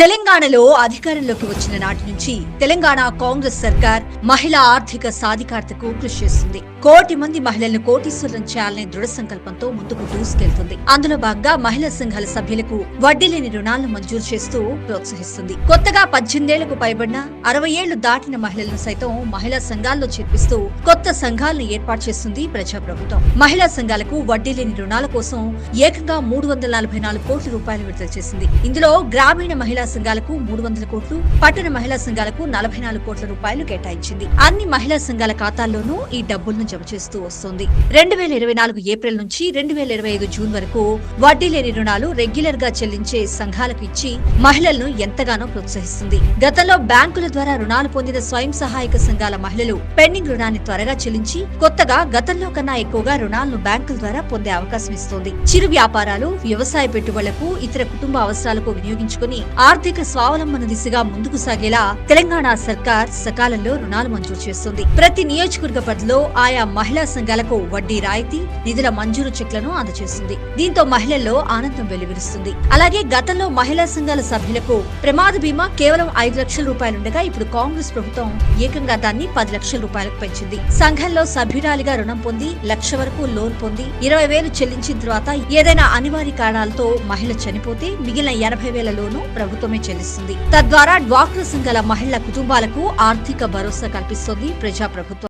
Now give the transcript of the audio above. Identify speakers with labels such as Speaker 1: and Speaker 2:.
Speaker 1: తెలంగాణలో అధికారంలోకి వచ్చిన నాటి నుంచి తెలంగాణ కాంగ్రెస్ సర్కార్ మహిళా ఆర్థిక సాధికారతకు కృషి చేస్తుంది. కోటి మంది మహిళలను కోటీశ్వరం చేయాలనే దృఢ సంకల్పంతో ముందుకు దూసుకెళ్తుంది. అందులో భాగంగా మహిళా సంఘాల సభ్యులకు వడ్డీ లేని రుణాలను మంజూరు చేస్తూ ప్రోత్సహిస్తుంది. కొత్తగా పద్దెనిమిదేళ్ళకు పైబడిన అరవై ఏళ్ళు దాటిన మహిళలను సైతం మహిళా సంఘాల్లో చేర్పిస్తూ కొత్త సంఘాలను ఏర్పాటు చేస్తుంది ప్రజాప్రభుత్వం. మహిళా సంఘాలకు వడ్డీ లేని రుణాల కోసం ఏకంగా మూడు వందల నలభై నాలుగు కోట్ల రూపాయలు విడుదల చేసింది. ఇందులో గ్రామీణ మహిళా సంఘాలకు మూడు వందల కోట్లు పట్టణ మహిళా సంఘాలకు నలభై నాలుగు కోట్ల రూపాయలు కేటాయించింది. అన్ని మహిళా సంఘాల ఖాతాల్లోనూ ఈ డబ్బులను జమ చేస్తూ వస్తోంది. రెండు వేల ఇరవై నాలుగు ఏప్రిల్ నుంచి రెండు వేల ఇరవై ఐదు జూన్ వరకు వడ్డీ లేని రుణాలు రెగ్యులర్గా చెల్లించే సంఘాలకు ఇచ్చి మహిళలను ఎంతగానో ప్రోత్సహిస్తుంది. గతంలో బ్యాంకుల ద్వారా రుణాలు పొందిన స్వయం సహాయక సంఘాల మహిళలు పెండింగ్ రుణాన్ని త్వరగా చెల్లించి కొత్తగా గతంలో కన్నా ఎక్కువగా రుణాలను బ్యాంకుల ద్వారా పొందే అవకాశం ఇస్తోంది. చిరు వ్యాపారాలు వ్యవసాయ పెట్టుబడులకు ఇతర కుటుంబ అవసరాలకు వినియోగించుకుని ఆర్థిక స్వావలంబన దిశగా ముందుకు సాగేలా తెలంగాణ సర్కార్ సకాలంలో రుణాలు మంజూరు చేస్తుంది. ప్రతి నియోజకవర్గ పరిధిలో ఆయా మహిళా సంఘాలకు వడ్డీ రాయితీ నిధుల మంజూరు చెక్లను అందజేస్తుంది. దీంతో మహిళల్లో ఆనందం వెలువరిస్తుంది అలాగే గతంలో మహిళా సంఘాల సభ్యులకు ప్రమాద బీమా కేవలం ఐదు లక్షల రూపాయలుండగా ఇప్పుడు కాంగ్రెస్ ప్రభుత్వం ఏకంగా దాన్ని పది లక్షల రూపాయలకు పెంచింది. సంఘంలో సభ్యురాలిగా రుణం పొంది లక్ష వరకు లోన్ పొంది ఇరవై వేలు చెల్లించిన తర్వాత ఏదైనా అనివార్య కారణాలతో మహిళ చనిపోతే మిగిలిన ఎనభై వేల లోను ప్రభుత్వమే చెల్లిస్తుంది. తద్వారా డ్వాక్రా సంఘాల మహిళల కుటుంబాలకు ఆర్థిక భరోసా కల్పిస్తోంది ప్రజాప్రభుత్వం.